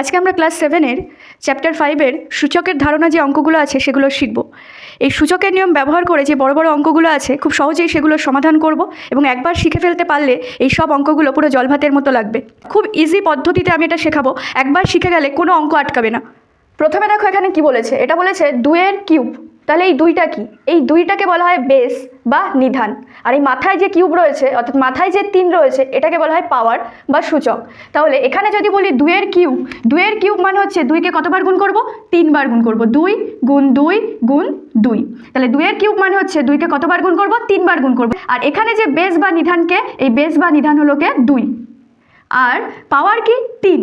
আজকে আমরা ক্লাস সেভেনের চ্যাপ্টার ফাইভের সূচকের ধারণা যে অঙ্কগুলো আছে সেগুলো শিখব। এই সূচকের নিয়ম ব্যবহার করে যে বড় বড় অঙ্কগুলো আছে, খুব সহজেই সেগুলোর সমাধান করব এবং একবার শিখে ফেলতে পারলে এই সব অঙ্কগুলো পুরো জলভাতের মতো লাগবে। খুব ইজি পদ্ধতিতে আমি এটা শেখাবো। একবার শিখে গেলে কোনো অঙ্ক আটকাবে না। প্রথমে দেখো এখানে কি বলেছে? এটা বলেছে দুয়ের কিউব। তাহলে এই দুইটা কি? এই দুইটাকে বলা হয় বেস বা নিধান। আর এই মাথায় যে কিউব রয়েছে, অর্থাৎ মাথায় যে তিন রয়েছে, এটাকে বলা হয় পাওয়ার বা সূচক। তাহলে এখানে যদি বলি দুইয়ের কিউব দুইয়ের কিউব মানে হচ্ছে দুইকে কতবার গুণ করব? তিনবার গুণ করব। দুই গুণ দুই গুণ দুই। তাহলে দুইয়ের কিউব মানে হচ্ছে দুইকে কতবার গুণ করব? তিনবার গুণ করব। আর এখানে যে বেস বা নিধানকে, এই বেস বা নিধান হলোকে দুই। আর পাওয়ার কি? তিন।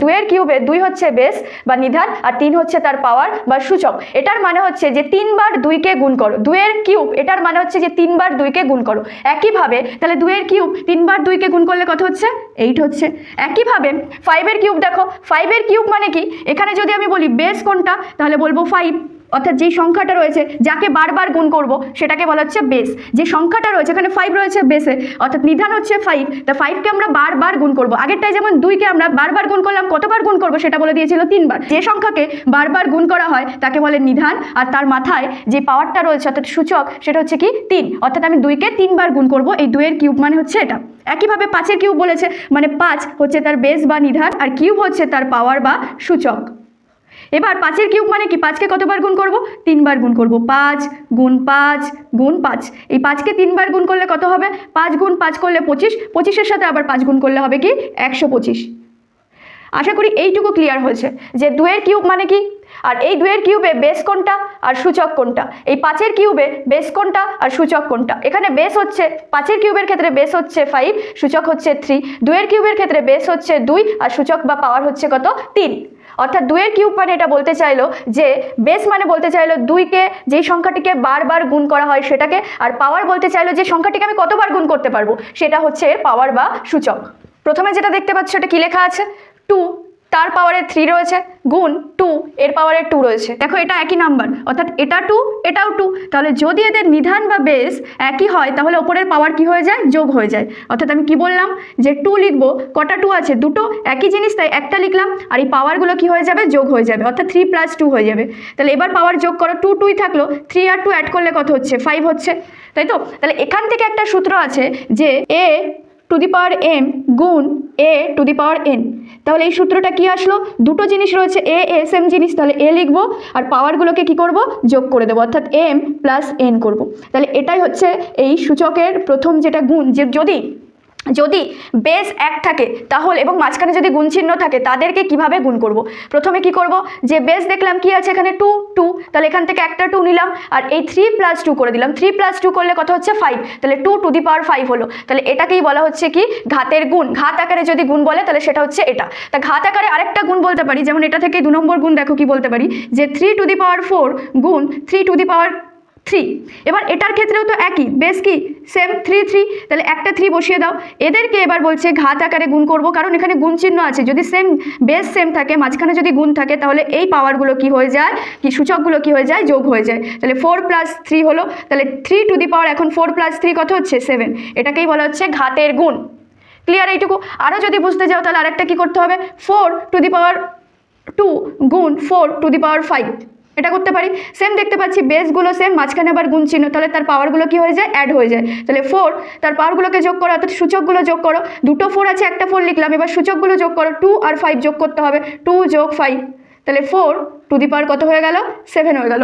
দুয়ের কিউবে দুই হচ্ছে বেস বা নিধান আর তিন হচ্ছে তার পাওয়ার বা সূচক। এটার মানে হচ্ছে যে তিনবার দুইকে গুণ করো। দুয়ের কিউব, এটার মানে হচ্ছে যে তিনবার দুইকে গুণ করো। একইভাবে, তাহলে দুয়ের কিউব তিনবার দুইকে গুণ করলে কত হচ্ছে? এইট হচ্ছে। একইভাবে ফাইভের কিউব দেখো। ফাইভের কিউব মানে কি? এখানে যদি আমি বলি বেস কোনটা, তাহলে বলব ফাইভ অর্থাৎ যেই সংখ্যাটা রয়েছে, যাকে বারবার গুণ করব, সেটাকে বলা হচ্ছে বেস যে সংখ্যাটা রয়েছে, এখানে ফাইভ রয়েছে বেসে অর্থাৎ নিধান হচ্ছে ফাইভ তা ফাইভকে আমরা বারবার গুণ করব। আগেরটায় যেমন দুইকে আমরা বারবার গুণ করলাম, কতবার গুণ করব সেটা বলে দিয়েছিল তিনবার। যে সংখ্যাকে বারবার গুণ করা হয়, তাকে বলে নিধান, আর তার মাথায় যে পাওয়ারটা রয়েছে, অর্থাৎ সূচক, সেটা হচ্ছে কি তিন। অর্থাৎ আমি দুইকে তিনবার গুণ করব, এই দুইয়ের কিউব মানে হচ্ছে এটা। একইভাবে পাঁচের কিউব বলেছে মানে পাঁচ হচ্ছে তার বেস বা নিধান, আর কিউব হচ্ছে তার পাওয়ার বা সূচক। এবার পাঁচের কিউব মানে কি? পাঁচকে কতবার গুণ করব? তিনবার গুণ করব। পাঁচ গুণ পাঁচ গুণ পাঁচ। এই পাঁচকে তিনবার গুণ করলে কত হবে? পাঁচ গুণ পাঁচ করলে পঁচিশ। পঁচিশের সাথে আবার পাঁচ গুণ করলে হবে কি? একশো পঁচিশ। আশা করি এইটুকু ক্লিয়ার হয়েছে যে দুয়ের কিউব মানে কি? আর এই দুয়ের কিউবে বেস কোনটা? আর সূচক কোনটা? এই পাঁচের কিউবে বেস কোনটা? আর সূচক কোনটা? এখানে বেস হচ্ছে, পাঁচের কিউবের ক্ষেত্রে বেস হচ্ছে ফাইভ সূচক হচ্ছে থ্রি দুয়ের কিউবের ক্ষেত্রে বেস হচ্ছে দুই, আর সূচক বা পাওয়ার হচ্ছে কত? তিন। অর্থাৎ দুইয়ের কিউব মানে এটা বলতে চাইলো যে বেস মানে বলতে চাইলো দুইকে, যেই সংখ্যাটিকে বারবার গুণ করা হয় সেটাকে, আর পাওয়ার বলতে চাইলো যে সংখ্যাটিকে আমি কতবার গুণ করতে পারব, সেটা হচ্ছে পাওয়ার বা সূচক। প্রথমে যেটা দেখতে পাচ্ছ এটা কী লেখা আছে? টু তার পাওয়ারে থ্রি রয়েছে, গুণ টু এর পাওয়ারে টু রয়েছে। দেখো এটা একই নাম্বার অর্থাৎ এটা টু এটাও টু তাহলে যদি এদের নিধান বা বেস একই হয়, তাহলে ওপরের পাওয়ার কি হয়ে যায়? যোগ হয়ে যায়। অর্থাৎ আমি কি বললাম? যে টু লিখব, কটা টু আছে? দুটো, একই জিনিস তাই একটা লিখলাম, আর এই পাওয়ারগুলো কি হয়ে যাবে? যোগ হয়ে যাবে। অর্থাৎ থ্রি প্লাস টু হয়ে যাবে। তাহলে এবার পাওয়ার যোগ করো টু টুই থাকল থ্রি আর টু অ্যাড করলে কত হচ্ছে? ফাইভ হচ্ছে। তাই তো? তাহলে এখান থেকে একটা সূত্র আছে যে এ টু দি পাওয়ার এম গুণ এ টু দি পাওয়ার এন। তাহলে এই সূত্রটা কি আসলো? দুটো জিনিস রয়েছে, এ এস এম জিনিস, তাহলে এ লিখব আর পাওয়ারগুলোকে কি করব? যোগ করে দেবো, অর্থাৎ এম প্লাস এন করব। তাহলে এটাই হচ্ছে এই সূচকের প্রথম যেটা গুণ, যে যদি যদি বেস এক থাকে, তাহলে এবং মাঝখানে যদি গুণ চিহ্ন থাকে, তাদেরকে কীভাবে গুণ করব। প্রথমে কি করব? যে বেস দেখলাম কি আছে এখানে? টু টু তাহলে এখান থেকে একটা টু নিলাম, আর এই থ্রি প্লাস টু করে দিলাম। থ্রি প্লাস টু করলে কত হচ্ছে? ফাইভ তাহলে two to the power five হলো। তাহলে এটাকেই বলা হচ্ছে কি? ঘাতের গুণ। ঘাত আকারে যদি গুণ বলে, তাহলে সেটা হচ্ছে এটা। তা ঘাত আকারে আরেকটা গুণ বলতে পারি, যেমন এটা থেকে দু নম্বর গুণ দেখো কি বলতে পারি, যে three to the power four গুণ three to the power three এবার এটার ক্ষেত্রেও তো একই, বেশ কি? সেম থ্রি থ্রি তাহলে একটা থ্রি বসিয়ে দাও। এদেরকে এবার বলছে ঘাত আকারে গুণ করব, কারণ এখানে গুণ চিহ্ন আছে। যদি সেম বেস সেম থাকে, মাঝখানে যদি গুণ থাকে, তাহলে এই পাওয়ারগুলো কি হয়ে যায়? কি সূচকগুলো কি হয়ে যায়? যোগ হয়ে যায়। তাহলে ফোর প্লাস থ্রি হলো, তাহলে থ্রি টু দি পাওয়ার এখন ফোর প্লাস থ্রি কত হচ্ছে? সেভেন এটাকেই বলা হচ্ছে ঘাতের গুণ। ক্লিয়ার এইটুকু? আরও যদি বুঝতে যাও, তাহলে আরেকটা কি করতে হবে? Four to the power two গুণ four to the power five এটা করতে পারি। সেম দেখতে পাচ্ছি বেসগুলো সেম মাঝখানে আবার গুণ চিহ্ন, তাহলে তার পাওয়ারগুলো কি হয়ে যায়? অ্যাড হয়ে যায়। তাহলে ফোর তার পাওয়ারগুলোকে যোগ করো, অর্থাৎ সূচকগুলো যোগ করো। দুটো ফোর আছে, একটা ফোর লিখলাম, এবার সূচকগুলো যোগ করো। টু আর ফাইভ যোগ করতে হবে। টু যোগ ফাইভ তাহলে ফোর টু দি পাওয়ার কত হয়ে গেল? সেভেন হয়ে গেল।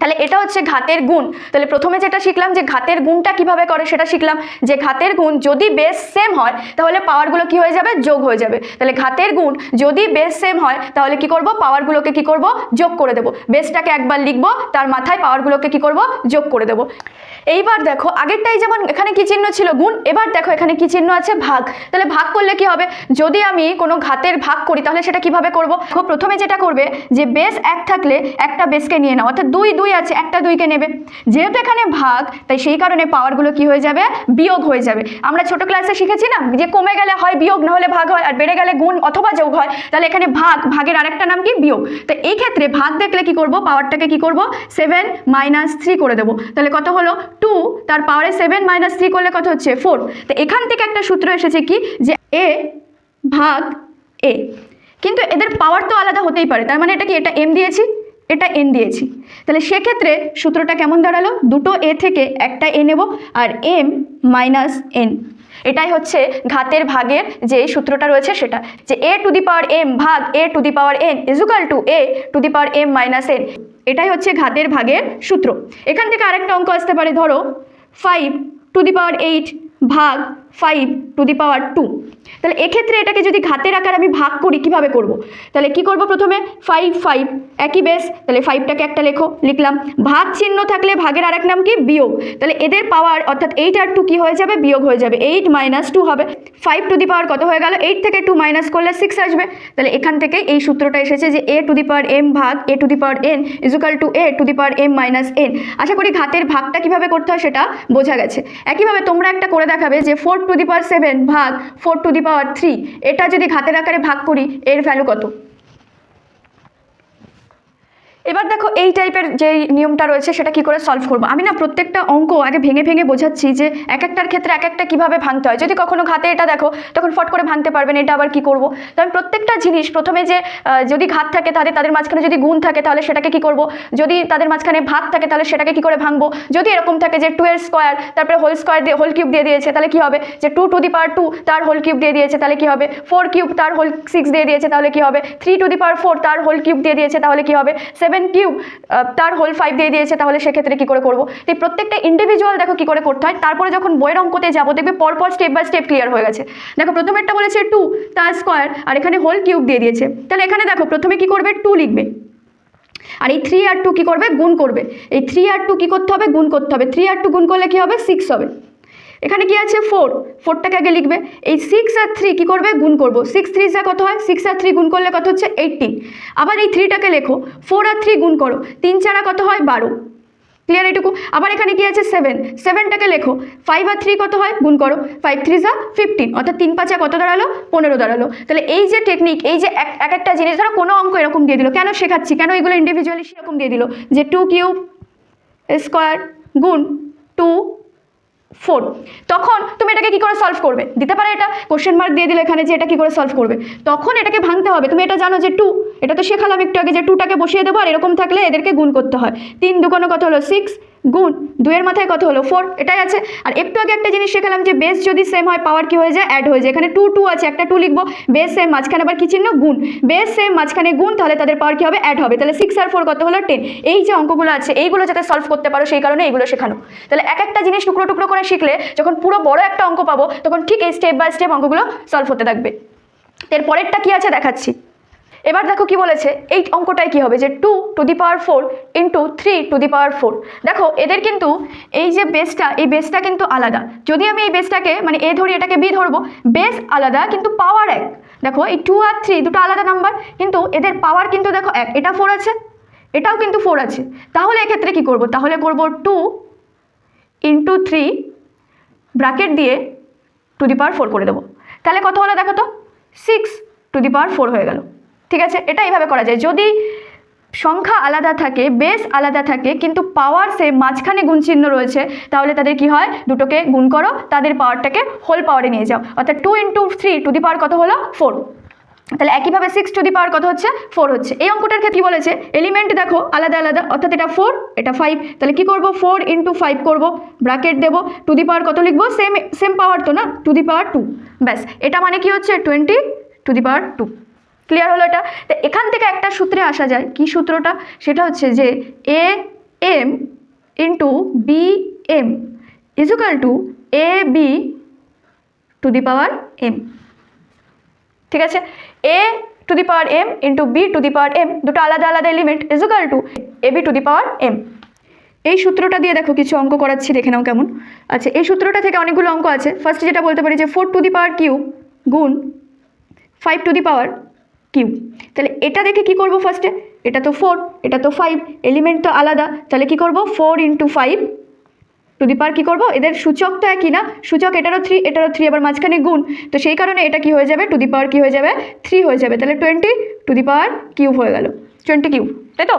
তাহলে এটা হচ্ছে ঘাতের গুণ। তাহলে প্রথমে যেটা শিখলাম যে ঘাতের গুণটা কীভাবে করে সেটা শিখলাম যে ঘাতের গুণ যদি বেস সেম হয়, তাহলে পাওয়ারগুলো কি হয়ে যাবে? যোগ হয়ে যাবে। তাহলে ঘাতের গুণ যদি বেস সেম হয়, তাহলে কি করব? পাওয়ারগুলোকে কি করব? যোগ করে দেবো। বেসটাকে একবার লিখব, তার মাথায় পাওয়ারগুলোকে কি করব? যোগ করে দেবো। এইবার দেখো, আগেরটাই যেমন এখানে কি চিহ্ন ছিল? গুণ। এবার দেখো, এখানে কি চিহ্ন আছে? ভাগ। তাহলে ভাগ করলে কি হবে? যদি আমি কোনো ঘাতের ভাগ করি, তাহলে সেটা কীভাবে করব? প্রথমে যেটা করবে যে বেস এক থাকলে একটা বেসকে নিয়ে নাও। অর্থাৎ দুই দুই আছে, একটা দুইকে নেবে। যেহেতু এখানে ভাগ, তাই সেই কারণে পাওয়ারগুলো কি হয়ে যাবে? বিয়োগ হয়ে যাবে। আমরা ছোট ক্লাসে শিখেছি না, যে কমে গেলে হয় বিয়োগ, না হলে ভাগ হয়, আর বেড়ে গেলে গুণ অথবা যোগ হয়, তাহলে এখানে ভাগ, ভাগের আরেকটা নাম কি? বিয়োগ। তো এই ক্ষেত্রে ভাগ দেখলে কি করব? পাওয়ারটাকে কি করব? সেভেন মাইনাস থ্রি করে দেবো। তাহলে কত হলো? টু তার পাওয়ারে সেভেন মাইনাস থ্রি করলে কত হচ্ছে? ফোর তো এখান থেকে একটা সূত্র এসেছে কি? যে এ ভাগ এ কিন্তু এদের পাওয়ার তো আলাদা হতেই পারে। তার মানে এটা কি? এটা এম দিয়েছি। এটা এন দিয়েছি। তাহলে সেক্ষেত্রে সূত্রটা কেমন দাঁড়াল? দুটো এ থেকে একটা এ নেব আর এম মাইনাস এন এটাই হচ্ছে ঘাতের ভাগের যে সূত্রটা রয়েছে সেটা। যে এ টু দি পাওয়ার এম ভাগ A to the power N equal to A to the power M minus N এটাই হচ্ছে ঘাতের ভাগের সূত্র। এখান থেকে আরেকটা অঙ্ক আসতে পারে, ধরো five to the power eight ভাগ five to the power two তাহলে এক্ষেত্রে এটাকে যদি ঘাতের আকার আমি ভাগ করি, কীভাবে করব। তাহলে কি করব প্রথমে? ফাইভ ফাইভ একই বেস তাহলে ফাইভটাকে একটা লেখো, লিখলাম। ভাগ চিহ্ন থাকলে ভাগের আরেক নাম কি? বিয়োগ। তাহলে এদের পাওয়ার অর্থাৎ এইট আর টু কি হয়ে যাবে? বিয়োগ হয়ে যাবে। এইট মাইনাস টু হবে। ফাইভ টু দি পাওয়ার কত হয়ে গেল? এইট থেকে টু মাইনাস করলে সিক্স আসবে। তাহলে এখান থেকে এই সূত্রটা এসেছে যে এ টু দি পাওয়ার এম ভাগ A to the power N equal to A to the power M minus N আশা করি ঘাতের ভাগটা কীভাবে করতে হয় সেটা বোঝা গেছে। একইভাবে তোমরা একটা করে দেখাবে যে four to the power seven ভাগ four to the power three এটা যদি ঘাতের আকারে ভাগ করি, এর ভ্যালু কত? এবার দেখো এই টাইপের যে নিয়মটা রয়েছে, সেটা কি করে সলভ করব? আমি না প্রত্যেকটা অঙ্ক আগে ভেঙে ভেঙে বোঝাচ্ছি যে এক একটার ক্ষেত্রে এক একটা কীভাবে ভাঙতে হয়। যদি কখনো ঘাতে এটা দেখো, তখন ফট করে ভাঙতে পারবেন, এটা আবার কি করব? তো আমি প্রত্যেকটা জিনিস প্রথমে যে যদি ঘাত থাকে তাহলে তাদের মাঝখানে যদি গুণ থাকে তাহলে সেটাকে কি করব? যদি তাদের মাঝখানে ভাগ থাকে তাহলে সেটাকে কি করে ভাঙবো? যদি এরকম থাকে যে টু এর স্কোয়ার তারপরে হোল স্কোয়ার দিয়ে হোল কিউব দিয়ে দিয়েছে, তাহলে কি হবে? যে two to the power two তার হোল কিউব দিয়ে দিয়েছে, তাহলে কি হবে? ফোর কিউব তার হোল সিক্স দিয়ে দিয়েছে, তাহলে কি হবে? Three to the power four তার হোল কিউব দিয়ে দিয়েছে, তাহলে কি হবে? সেভেন কিউব তার হোল ফাইভ দিয়ে দিয়েছে, তাহলে সেক্ষেত্রে কী করে করব? তো প্রত্যেকটা ইন্ডিভিজুয়াল দেখো কী করে করতে হয়, তারপরে যখন বইয়ের অঙ্কতে যাব, দেখবে পরপর স্টেপ বাই স্টেপ ক্লিয়ার হয়ে গেছে। দেখো, প্রথমেরটা বলেছে টু তার স্কোয়ার আর এখানে হোল কিউব দিয়ে দিয়েছে। তাহলে এখানে দেখো, প্রথমে কী করবে? টু লিখবে। আর এই থ্রি আর টু কী করবে? গুণ করবে। এই থ্রি আর টু কী করতে হবে? গুণ করতে হবে। থ্রি আর টু গুণ করলে কী হবে? সিক্স হবে। এখানে কি আছে? ফোর ফোরটাকে আগে লিখবে। এই সিক্স আর থ্রি কী করবে? গুণ করব। সিক্স থ্রি যা কত হয়? সিক্স আর থ্রি গুণ করলে কত হচ্ছে? এইটিন আবার এই থ্রিটাকে লেখো। ফোর আর থ্রি গুণ করো। তিন চারা কত হয়? বারো। ক্লিয়ার এটুকু আবার এখানে কি আছে? সেভেন সেভেনটাকে লেখো। ফাইভ আর থ্রি কত হয়? গুণ করো। ফাইভ থ্রি যা ফিফটিন অর্থাৎ তিন পাঁচা কত দাঁড়াল? পনেরো দাঁড়াল। তাহলে এই যে টেকনিক এই যে এক একটা জিনিস, ধরো কোনো অঙ্ক এরকম দিয়ে দিল। কেন শেখাচ্ছি? কেন এগুলো ইন্ডিভিজুয়ালি সেরকম দিয়ে দিল? যে টু কিউব স্কোয়ার গুণ টু ফোর তখন তুমি এটাকে কি করে সলভ করবে? দিতে পারে এটা? কোশ্চেন মার্ক দিয়ে দিলে এখানে যে এটা কি করে সলভ করবে? তখন এটাকে ভাঙতে হবে। তুমি এটা জানো যে টু এটা তো শেখালাম একটু আগে যে টুটাকে বসিয়ে দেবো আর এরকম থাকলে এদেরকে গুণ করতে হয়। তিন দু কোনো কথা হলো? সিক্স গুণ। দুয়ের মাথায় কত হলো? ফোর এটাই আছে। আর একটু আগে একটা জিনিস শেখালাম যে বেস যদি সেম হয় পাওয়ার কি হয়ে যায়? অ্যাড হয়ে যায়। এখানে টু টু আছে, একটা টু লিখব। বেস সেম মাঝখানে আবার কি চিহ্ন? গুণ। বেস সেম মাঝখানে গুণ, তাহলে তাদের পাওয়ার কি হবে? অ্যাড হবে। তাহলে সিক্স আর ফোর কত হলো? টেন এই যে অঙ্কগুলো আছে, এইগুলো যাতে সলভ করতে পারো, সেই কারণে এইগুলো শেখানো। তাহলে এক একটা জিনিস টুকরো টুকরো করে শিখলে যখন পুরো বড় একটা অঙ্ক পাবো, তখন ঠিক এই স্টেপ বাই স্টেপ অঙ্কগুলো সলভ হতে থাকবে। এর পরেরটা কি আছে দেখাচ্ছি। এবার দেখো কি বলেছে, এই অঙ্কটায় কি হবে যে two to the power four into three to the power four দেখো, এদের কিন্তু এই যে বেসটা এই বেসটা কিন্তু আলাদা। যদি আমি এই বেসটাকে মানে এ ধরি, এটাকে বি ধরবো বেস আলাদা, কিন্তু পাওয়ার এক। দেখো, এই টু আর থ্রি দুটো আলাদা নাম্বার কিন্তু এদের পাওয়ার কিন্তু দেখো এক। এটা ফোর আছে, এটাও কিন্তু ফোর আছে। তাহলে এক্ষেত্রে কি করব? তাহলে করব টু ইন্টু থ্রি ব্র্যাকেট দিয়ে টু দি পাওয়ার ফোর করে দেবো। তাহলে কত হলো দেখো তো? Six to the power four হয়ে গেল। ঠিক আছে? এটা এইভাবে করা যায়। যদি সংখ্যা আলাদা থাকে বেস আলাদা থাকে, কিন্তু পাওয়ার সে মাঝখানে গুণ চিহ্ন রয়েছে, তাহলে তাদের কি হয়? দুটোকে গুণ করো, তাদের পাওয়ারটাকে হোল পাওয়ারে নিয়ে যাও। অর্থাৎ two into three to the power কত হলো? ফোর তাহলে একইভাবে সিক্স টু দি পাওয়ার কত হচ্ছে? ফোর হচ্ছে। এই অঙ্কটার ক্ষেত্রে কি বলেছে? এলিমেন্ট দেখো, আলাদা আলাদা, অর্থাৎ এটা ফোর এটা ফাইভ তাহলে কি করব? ফোর ইন্টু ফাইভ করব ব্র্যাকেট দেবো টু দি পাওয়ার কত লিখব? সেম সেম পাওয়ার তো না? টু দি পাওয়ার টু ব্যাস, এটা মানে কি হচ্ছে? Twenty to the power two clear হলো এটা? তো এখান থেকে একটা সূত্রে আসা যায়। কি সূত্রটা? সেটা হচ্ছে যে A M into B M equal to A B to the power M ঠিক আছে? A to the power M into B to the power M দুটো আলাদা আলাদা element equal to A B to the power M এই সূত্রটা দিয়ে দেখো কিছু অঙ্ক করাচ্ছি, দেখে নাও কেমন। আচ্ছা এই সূত্রটা থেকে অনেকগুলো অঙ্ক আছে। ফার্স্ট যেটা বলতে পারি যে four to the power Q গুণ five to the power Q. তাহলে এটা দেখে কি করব ফার্স্টে এটা তো ফোর এটা তো ফাইভ এলিমেন্ট তো আলাদা। তাহলে কি করব? Four into five to the power কী করব? এদের সূচক তো একই না? সূচক এটারও থ্রি এটারও থ্রি আবার মাঝখানে গুণ। তো সেই কারণে এটা কি হয়ে যাবে? টু দি পাওয়ার কী হয়ে যাবে? থ্রি হয়ে যাবে। তাহলে twenty to the power cube হয়ে গেল। টোয়েন্টি কিউব তাই তো?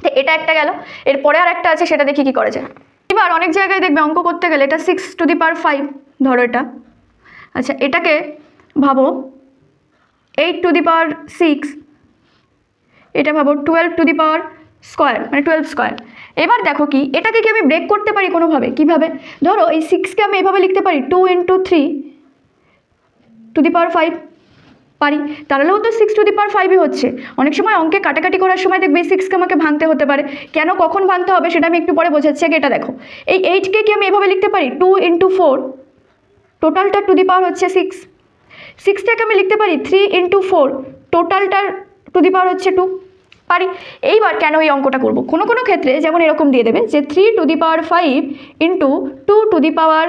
তো এটা একটা গেল। এরপরে আর একটা আছে, সেটা দেখি কি করা যায়। এবার অনেক জায়গায় দেখবে অঙ্ক করতে গেলে এটা six to the power five ধরো এটা। আচ্ছা এটাকে ভাবো। Eight to the power six. এটা ভাবো, twelve to the power square মানে টুয়েলভ স্কোয়ার। এবার দেখো কি, এটাকে কি আমি ব্রেক করতে পারি কোনোভাবে? কীভাবে? ধরো এই সিক্সকে আমি এভাবে লিখতে পারি two into three to the power five পারি। তাহলেও তো সিক্স টু দি পাওয়ার ফাইভই হচ্ছে। অনেক সময় অঙ্কে কাটাকাটি করার সময় দেখবে সিক্সকে আমাকে ভাঙতে হতে পারে। কেন, কখন ভাঙতে হবে সেটা আমি একটু পরে বোঝাচ্ছি। আগে এটা দেখো। এই এইটকে কি আমি এভাবে লিখতে পারি? টু ইন্টু ফোর টোটালটা টু দি পাওয়ার হচ্ছে সিক্স সিক্সটাকে আমি লিখতে পারি? থ্রি ইন্টু ফোর টোটালটার টু দি পাওয়ার হচ্ছে টু পারি? এইবার কেন এই অঙ্কটা করব? কোনো কোনো ক্ষেত্রে যেমন এরকম দিয়ে দেবে যে three to the power five into two to the power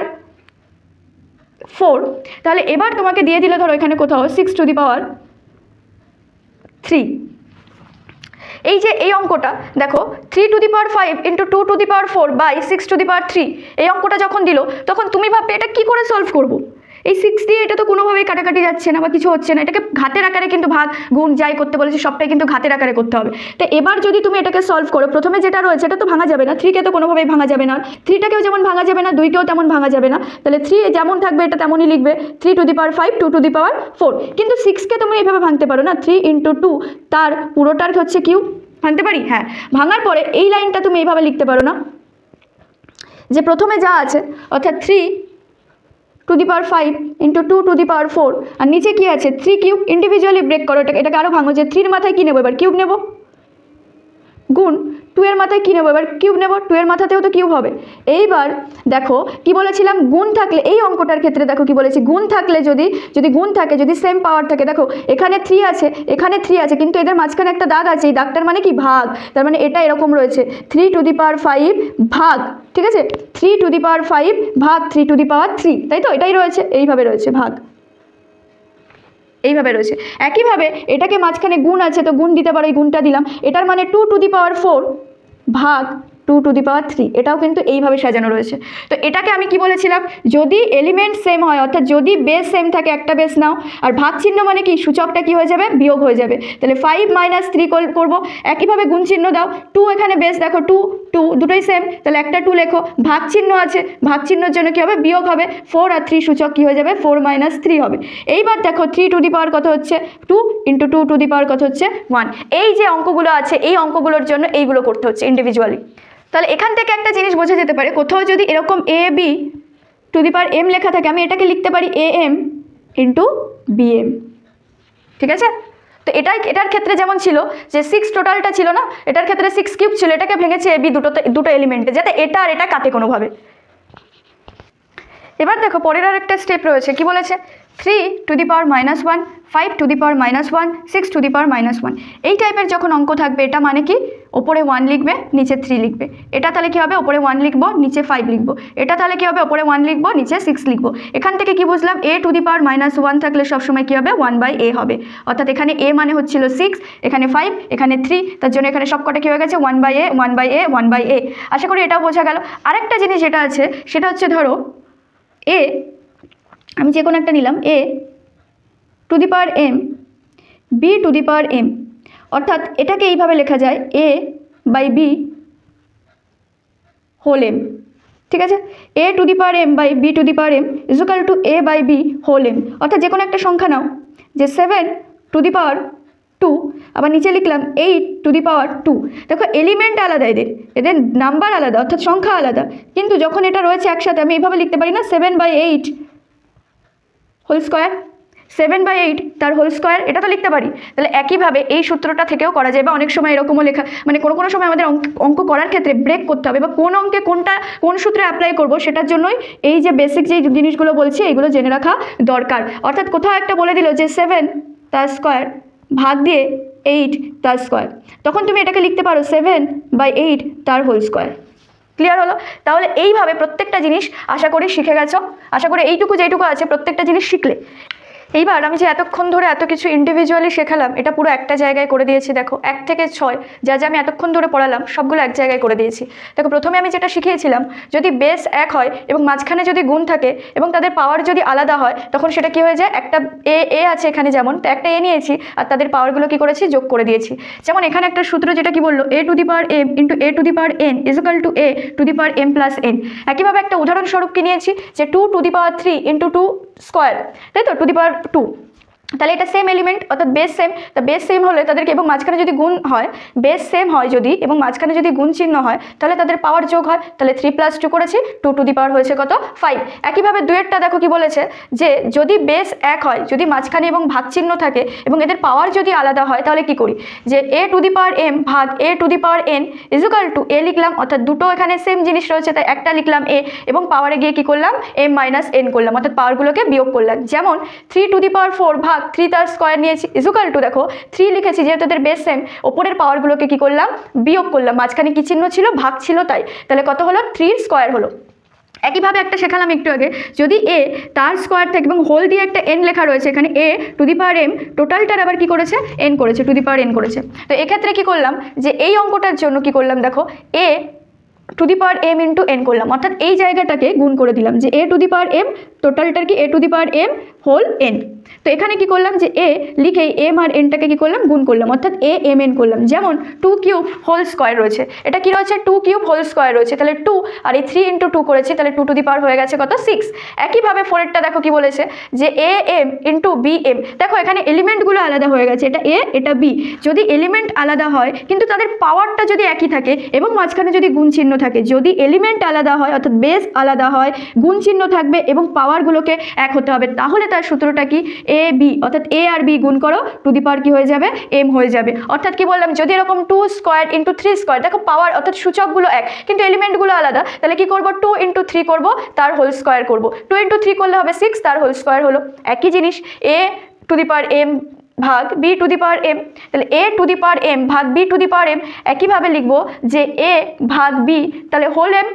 four তাহলে এবার তোমাকে দিয়ে দিলে ধরো এখানে কোথাও six to the power three এই যে এই অঙ্কটা, দেখো three to the power five into two to the power four by six to the power three এই অঙ্কটা যখন দিল, তখন তুমি ভাববে এটা কী করে সলভ করব? এই সিক্স দিয়ে এটা তো কোনোভাবেই কাটাকাটি যাচ্ছে না বা কিছু হচ্ছে না। এটাকে ঘাতের আকারে কিন্তু ভাগ, গুণ, যাই করতে বলেছে, সবটাই কিন্তু ঘাতের আকারে করতে হবে। তো এবার যদি তুমি এটাকে সলভ করো, প্রথমে যেটা রয়েছে, এটা তো ভাঙা যাবে না। থ্রিকে তো কোনোভাবেই ভাঙা যাবে না। থ্রিটাকেও যেমন ভাঙা যাবে না, দুইকেও তেমন ভাঙা যাবে না। তাহলে থ্রি যেমন থাকবে, এটা তেমনই লিখবে। Three to the power five two to the power four কিন্তু সিক্সকে তুমি এইভাবে ভাঙতে পারো না। থ্রি ইন্টু টু তার পুরোটার হচ্ছে কিউ ভাঙতে পারি? হ্যাঁ। ভাঙার পরে এই লাইনটা তুমি এইভাবে লিখতে পারো না। যে প্রথমে যা আছে, অর্থাৎ three to the power five into two to the power four আর নিচে কী আছে? থ্রি কিউব ইন্ডিভিজুয়ালি ব্রেক করো এটাকে। এটাকে আরও ভাঙো যে থ্রির মাথায় কী নেব? এবার কিউব নেব। গুণ টু এর মাথায় কী নেব? এবার কিউব নেব। টু এর মাথাতেও তো কিউব হবে। এইবার দেখো কি বলেছিলাম? গুণ থাকলে, এই অঙ্কটার ক্ষেত্রে দেখো কি বলেছি। গুণ থাকলে যদি যদি গুণ থাকে, যদি সেম পাওয়ার থাকে, দেখো, এখানে থ্রি আছে, এখানে থ্রি আছে, কিন্তু এদের মাঝখানে একটা দাগ আছে। এই দাগটার মানে কি? ভাগ। তার মানে এটা এরকম রয়েছে। Three to the power five ভাগ। ঠিক আছে? Three to the power five ভাগ three to the power three তাই তো? এটাই রয়েছে, এইভাবে রয়েছে ভাগ। এইভাবে রয়েছে। একইভাবে এটাকে মাঝখানে গুণ আছে, তো গুণ দিতে পারো, এই গুণটা দিলাম। এটার মানে two to the power four ভাগ two to the power three এটাও কিন্তু এইভাবে সাজানো রয়েছে। তো এটাকে আমি কি বলেছিলাম? যদি এলিমেন্ট সেম হয়, অর্থাৎ যদি বেস সেম থাকে, একটা বেস নাও, আর ভাগ চিহ্ন মানে কি? সূচকটা কি হয়ে যাবে? বিয়োগ হয়ে যাবে। তাহলে ফাইভ মাইনাস থ্রি করব। একইভাবে গুণ চিহ্ন দাও। টু এখানে বেস দেখো টু টু দুটোই সেম তাহলে একটা টু লেখো। ভাগ চিহ্ন আছে। ভাগ চিহ্নর জন্য কী হবে? বিয়োগ হবে। ফোর আর থ্রি সূচক কী হয়ে যাবে? ফোর মাইনাস থ্রি হবে। এইবার দেখো থ্রি টু দি পাওয়ার কত হচ্ছে? Two into two to the power কত হচ্ছে? ওয়ান এই যে অঙ্কগুলো আছে, এই অঙ্কগুলোর জন্য এইগুলো করতে হচ্ছে ইন্ডিভিজুয়ালি তাহলে এখান থেকে একটা জিনিস বোঝা যেতে পারে। কোথাও যদি এরকম A B to the power M লেখা থাকে, আমি এটাকে লিখতে পারি A M into B M ঠিক আছে? তো এটাই, এটার ক্ষেত্রে যেমন ছিল যে সিক্স টোটালটা ছিল না, এটার ক্ষেত্রে সিক্স কিউব ছিল, এটাকে ভেঙেছে এবি দুটো দুটো এলিমেন্টে যাতে এটা আর এটা কাটে কোনোভাবে। এবার দেখো, পরের আর একটা স্টেপ রয়েছে, কি বলেছে? Three to the power minus one five to the power minus one six to the power minus one এই টাইপের যখন অঙ্ক থাকবে, এটা মানে কি? ওপরে ওয়ান লিখবে, নিচে থ্রি লিখবে। এটা তাহলে কী হবে? ওপরে ওয়ান লিখব, নিচে ফাইভ লিখব। এটা তাহলে কী হবে? ওপরে ওয়ান লিখব, নিচে সিক্স লিখব। এখান থেকে কি বুঝলাম? A to the power minus one থাকলে সবসময় কী হবে? ওয়ান বাই এ হবে। অর্থাৎ এখানে এ মানে হচ্ছিল সিক্স এখানে ফাইভ এখানে থ্রি তার জন্য এখানে সবকটা কী হয়ে গেছে? One by A one by A one by A আশা করি এটাও বোঝা গেল। আরেকটা জিনিস যেটা আছে, সেটা হচ্ছে ধরো এ আমি যে কোনো একটা নিলাম A to the power M B to the power M অর্থাৎ এটাকে এইভাবে লেখা যায় A by B whole M ঠিক আছে? A to the power M by B to the power M equal to A by B whole M অর্থাৎ যে কোনো একটা সংখ্যা নাও, যে seven to the power two আবার নিচে লিখলাম eight to the power two দেখো এলিমেন্ট আলাদা এদের এদের নাম্বার আলাদা, অর্থাৎ সংখ্যা আলাদা। কিন্তু যখন এটা রয়েছে একসাথে, আমি এইভাবে লিখতে পারি না seven by eight whole square. Seven by eight তার হোল স্কোয়ার, এটা তো লিখতে পারি। তাহলে একইভাবে এই সূত্রটা থেকেও করা যায়, বা অনেক সময় এরকমও লেখা মানে কোনো কোনো সময় আমাদের অঙ্ক অঙ্ক করার ক্ষেত্রে ব্রেক করতে হবে, বা কোন অঙ্কে কোনটা, কোন সূত্রে অ্যাপ্লাই করব সেটার জন্যই এই যে বেসিক যে জিনিসগুলো বলছি এইগুলো জেনে রাখা দরকার। অর্থাৎ কোথাও একটা বলে দিল যে সেভেন তার স্কোয়ার ভাগ দিয়ে এইট তার স্কোয়ার তখন তুমি এটাকে লিখতে পারো সেভেন বাই এইট তার হোল স্কোয়ার ক্লিয়ার হলো? তাহলে এইভাবে প্রত্যেকটা জিনিস আশা করি শিখে গেছো। আশা করি এইটুকু যেটুকু আছে, প্রত্যেকটা জিনিস শিখলে। এইবার আমি যে এতক্ষণ ধরে এত কিছু ইন্ডিভিজুয়ালি শেখালাম, এটা পুরো একটা জায়গায় করে দিয়েছি, দেখো, এক থেকে ছয়, যা যা আমি এতক্ষণ ধরে পড়ালাম, সবগুলো এক জায়গায় করে দিয়েছি। দেখো, প্রথমে আমি যেটা শিখিয়েছিলাম, যদি বেস এক হয় এবং মাঝখানে যদি গুণ থাকে এবং তাদের পাওয়ার যদি আলাদা হয়, তখন সেটা কি হয়ে যায়? একটা এ এ আছে এখানে যেমন, তো একটা এ নিয়েছি, আর তাদের পাওয়ারগুলো কি করেছি? যোগ করে দিয়েছি। যেমন এখানে একটা সূত্র যেটা কি বলল? A to the power M into A to the power N equal to A to the power M plus N একইভাবে একটা উদাহরণস্বরূপ কি নিয়েছি? যে two to the power three into two square তাই তো? To the power two. তাহলে এটা সেম এলিমেন্ট অর্থাৎ বেস সেম তা বেস সেম হলে তাদেরকে এবং মাঝখানে যদি গুণ হয় বেস সেম হয় যদি এবং মাঝখানে যদি গুণ চিহ্ন হয়, তাহলে তাদের পাওয়ার যোগ হয়। তাহলে থ্রি প্লাস টু করেছি টু টু দি পাওয়ার হয়েছে কত? ফাইভ একইভাবে দুয়েরটা দেখো কি বলেছে, যে যদি বেস এক হয়, যদি মাঝখানে এবং ভাগ চিহ্ন থাকে এবং এদের পাওয়ার যদি আলাদা হয়, তাহলে কি করি? যে এ টু দি পাওয়ার এম ভাগ A to the power N equal to A লিখলাম, অর্থাৎ দুটো এখানে সেম জিনিস রয়েছে, তাই একটা লিখলাম এ এবং পাওয়ারে গিয়ে কি করলাম? এম মাইনাস এন করলাম, অর্থাৎ পাওয়ারগুলোকে বিয়োগ করলাম। যেমন three to the power four ভাগ থ্রি তার স্কোয়ার নিয়েছি। ইজুকাল টু দেখো থ্রি লিখেছি, যেহেতু তাদের বেস সেম ওপরের পাওয়ারগুলোকে কি করলাম? বিয়োগ করলাম। মাঝখানে কি চিহ্ন ছিল? ভাগ ছিল তাই। তাহলে কত হলো? থ্রি স্কোয়ার হলো। একইভাবে একটা শেখালাম একটু আগে, যদি এ তার স্কোয়ার থেকে এবং হোল দিয়ে একটা এন লেখা রয়েছে, এখানে এ টু দি পাওয়ার এম টোটালটার আবার কি করেছে? এন করেছে টু দি পাওয়ার এন করেছে। তো এক্ষেত্রে কি করলাম? যে এই অঙ্কটার জন্য কি করলাম? দেখো a to the power m into n করলাম। অর্থাৎ এই জায়গাটাকে গুণ করে দিলাম যে এ টু দি পাওয়ার এম টোটালটার কি a to the power m whole n তো এখানে কি করলাম যে এ লিখেই এম আর এনটাকে কি করলাম? গুণ করলাম। অর্থাৎ এ এম এন করলাম। যেমন টু কিউব হোল স্কোয়ার রয়েছে। এটা কি রয়েছে? টু কিউব হোল স্কোয়ার রয়েছে। তাহলে টু আর এই থ্রি ইন্টু টু করেছি, তাহলে টু টু দি পাওয়ার হয়ে গেছে কত? সিক্স একইভাবে ফোরেরটা দেখো কি বলেছে? যে a m into b m দেখো এখানে এলিমেন্টগুলো আলাদা হয়ে গেছে। এটা এ এটা বি যদি এলিমেন্ট আলাদা হয়, কিন্তু তাদের পাওয়ারটা যদি একই থাকে, এবং মাঝখানে যদি গুণ চিহ্ন থাকে। যদি এলিমেন্ট আলাদা হয়, অর্থাৎ বেস আলাদা হয়, গুণ চিহ্ন থাকবে এবং পাওয়ারগুলোকে এক হতে হবে, তাহলে তার সূত্রটা কি? এ বি অর্থাৎ এ আর বি গুণ করো, টু দি পাওয়ার কি হয়ে যাবে? এম হয়ে যাবে। অর্থাৎ কি বললাম? যদি এরকম two square into three square দেখো পাওয়ার অর্থাৎ সূচকগুলো এক, কিন্তু এলিমেন্টগুলো আলাদা, তাহলে কি করব? টু ইন্টু থ্রি করব, তার হোল স্কোয়ার করব। টু ইন্টু থ্রি করলে হবে সিক্স তার হোল স্কোয়ার হলো। একই জিনিস a to the power m ভাগ b to the power m তাহলে a to the power m ভাগ b to the power m একইভাবে লিখব যে এ ভাগ বি তাহলে whole m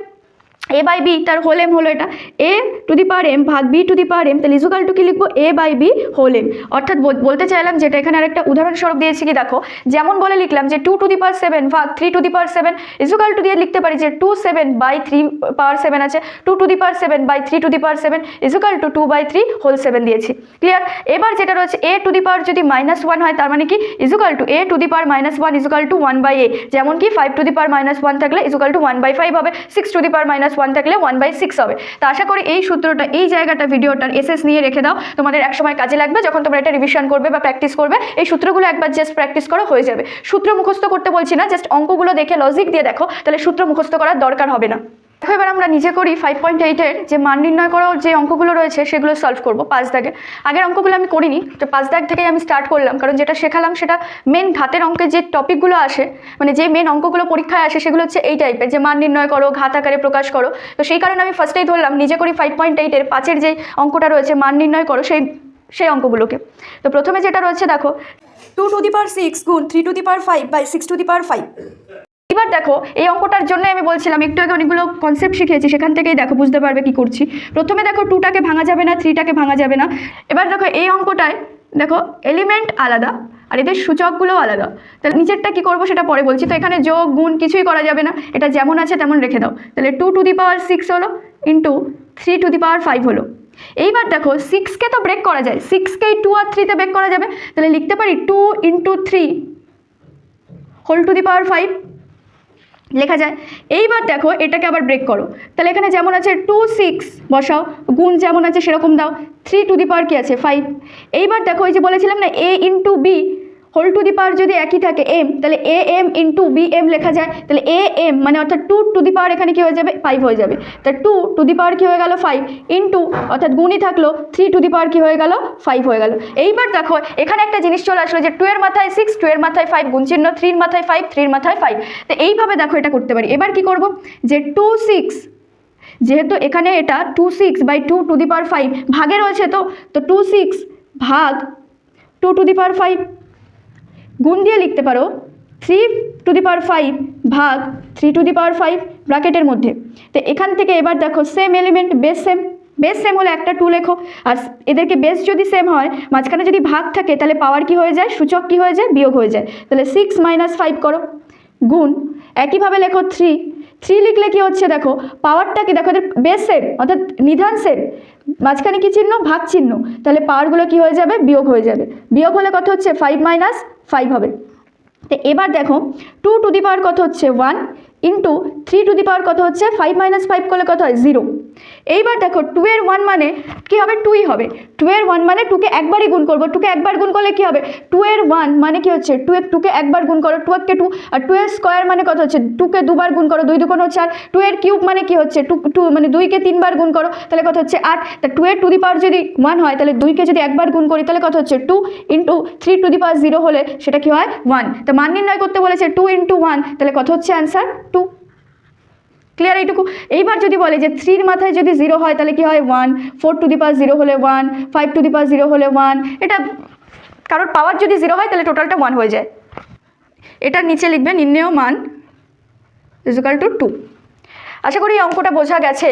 a by b তার হোল এম হলো এটা a to the power m ভাগ b to the power m তাহলে ইজুকাল টু কি লিখব a by b whole m অর্থাৎ বল- বলতে চাইলাম যেটা এখানে আরেকটা উদাহরণস্বরূপ দিয়েছি কি দেখো যেমন বলে লিখলাম যে two to the power seven ভাগ three to the power seven equal to দিয়ে লিখতে পারি যে two seven by three power seven আছে two to the power seven by three to the power seven equal to two by three whole seven দিয়েছি clear এবার যেটা রয়েছে এ to the power যদি মাইনাস ওয়ান হয় তার মানে কি equal to a to the power minus one equal to one by a যেমন কি five to the power minus one থাকলে equal to one by five হবে six to the power minus one থাকলে one by six হবে। তো আশা করি এই সূত্রটা, এই জায়গাটা ভিডিওটার এসএস নিয়ে রেখে দাও। তোমাদের একসময় কাজে লাগবে যখন তোমরা এটা রিভিশন করবে বা প্র্যাকটিস করবে। এই সূত্রগুলো একবার জাস্ট প্র্যাকটিস করো, হয়ে যাবে। সূত্র মুখস্থ করতে বলছি না জাস্ট অঙ্কগুলো দেখে লজিক দিয়ে দেখো, তাহলে সূত্র মুখস্থ করার দরকার হবে না। এবার আমরা নিজে করি ফাইভ পয়েন্ট এইটের যে মান নির্ণয় করো, যে অঙ্কগুলো রয়েছে সেগুলো সলভ করব পাঁচ দাগে। আগের অঙ্কগুলো আমি করিনি, তো পাঁচ দাগ থেকেই আমি স্টার্ট করলাম, কারণ যেটা শেখালাম সেটা মেন ঘাতের অঙ্কের যে টপিকগুলো আসে মানে যে মেন অঙ্কগুলো পরীক্ষায় আসে সেগুলো হচ্ছে এই টাইপের যে মান নির্ণয় করো, ঘাত আকারে প্রকাশ করো। তো সেই কারণে আমি ফার্স্টেই ধরলাম, নিজে করি ফাইভ পয়েন্ট এইটের পাঁচের যে অঙ্কটা রয়েছে, মান নির্ণয় করো, সেই সেই অঙ্কগুলোকে। তো প্রথমে যেটা রয়েছে, দেখো two to the power six গুণ three to the power five by six to the power five এবার দেখো, এই অঙ্কটার জন্য আমি বলছিলাম, একটু আগে অনেকগুলো কনসেপ্ট শিখেছি সেখান থেকেই দেখো, বুঝতে পারবে কি করছি। প্রথমে দেখো টুটাকে ভাঙা যাবে না থ্রিটাকে ভাঙা যাবে না। এবার দেখো, এই অঙ্কটায় দেখো এলিমেন্ট আলাদা আর এদের সূচকগুলোও আলাদা। তাহলে নিচেরটা কি করব, সেটা পরে বলছি। তো এখানে যোগ, গুণ কিছুই করা যাবে না, এটা যেমন আছে তেমন রেখে দাও। তাহলে two to the power six হলো into three to the power five হলো। এইবার দেখো সিক্সকে তো ব্রেক করা যায় সিক্সকেই টু আর থ্রিতে ব্রেক করা যাবে। তাহলে লিখতে পারি two into three whole to the power five লেখা যায়। এইবার দেখো এটাকে আবার ব্রেক করো। তাহলে এখানে যেমন আছে টু সিক্স বসাও। গুণ যেমন আছে সেরকম দাও। থ্রি টু দি পাওয়ার কি আছে? ফাইভ এইবার দেখো ওই যে বলেছিলাম না a into b whole to the power যদি একই থাকে এম তাহলে a m into b m লেখা যায়। তাহলে এ এম মানে অর্থাৎ টু টু দি পাওয়ার এখানে কী হয়ে যাবে? ফাইভ হয়ে যাবে। তা টু টু দি পাওয়ার কী হয়ে গেল? ফাইভ ইন্টু অর্থাৎ গুণই থাকল থ্রি টু দি পাওয়ার কী হয়ে গেল? ফাইভ হয়ে গেল। এইবার দেখো, এখানে একটা জিনিস চলে আসলো যে টু এর মাথায় সিক্স টু এর মাথায় ফাইভ গুণ চিহ্ন থ্রির মাথায় ফাইভ থ্রির মাথায় ফাইভ তো এইভাবে দেখো এটা করতে পারি। এবার কি করব? যে টু সিক্স যেহেতু এখানে এটা two six by two to the power five ভাগে রয়েছে তো তো টু সিক্স ভাগ two to the power five গুণ দিয়ে লিখতে পারো three to the power five ভাগ three to the power five ব্র্যাকেটের মধ্যে। তো এখান থেকে এবার দেখো same element base same base same হলে একটা টু লেখো। আর এদেরকে বেস যদি সেম হয়, মাঝখানে যদি ভাগ থাকে, তাহলে পাওয়ার কি হয়ে যায়? সূচক কি হয়ে যায়? বিয়োগ হয়ে যায়। তাহলে সিক্স মাইনাস ফাইভ করো। গুণ, একইভাবে লেখো থ্রি থ্রি লিখলে কি হচ্ছে দেখো পাওয়ারটা কি দেখো, এদের বেস সেম অর্থাৎ নিধান সেম মাঝখানে কি চিহ্ন? ভাগ চিহ্ন। তাহলে পাওয়ারগুলো কি হয়ে যাবে? বিয়োগ হয়ে যাবে। বিয়োগ হলে কত হচ্ছে? ফাইভ মাইনাস ফাইভ হবে। তো এবার দেখো টু টু দি পাওয়ার কত হচ্ছে? One into three to the power কত হচ্ছে? ফাইভ মাইনাস ফাইভ করলে কত হয়? জিরো এইবার দেখো টু এর ওয়ান মানে কি হবে? টুই হবে। টু এর ওয়ান মানে টুকে একবারই গুণ করব। টুকে একবার গুণ করলে কি হবে? টু এর ওয়ান মানে কি হচ্ছে? টু এর টুকে একবার গুণ করো টু কে টু আর টু এর স্কোয়ার মানে কত হচ্ছে? টুকে দুবার গুণ করো, দুই দুগুণ হচ্ছে আর টু এর কিউব মানে কি হচ্ছে? টু টু মানে দুইকে তিনবার গুণ করো, তাহলে কত হচ্ছে আট। তা টু এর টু দি পাওয়ার যদি ওয়ান হয়, তাহলে দুইকে যদি একবার গুণ করি, তাহলে কত হচ্ছে? Two into three to the power zero হলে সেটা কি হয়? ওয়ান তা মান নির্ণয় করতে বলেছে টু ইন্টু ওয়ান তাহলে কত হচ্ছে অ্যান্সার টু ক্লিয়ার এইটুকু? এইবার যদি বলে যে থ্রির মাথায় যদি জিরো হয়, তাহলে কি হয়? One four to the pass zero হলে one five to the pass zero হলে ওয়ান এটা কারোর পাওয়ার যদি জিরো হয়, তাহলে টোটালটা ওয়ান হয়ে যায়। এটার নিচে লিখবে নির্ণেয় মান ইজিক্যাল টু টু আশা করি এই অঙ্কটা বোঝা গেছে।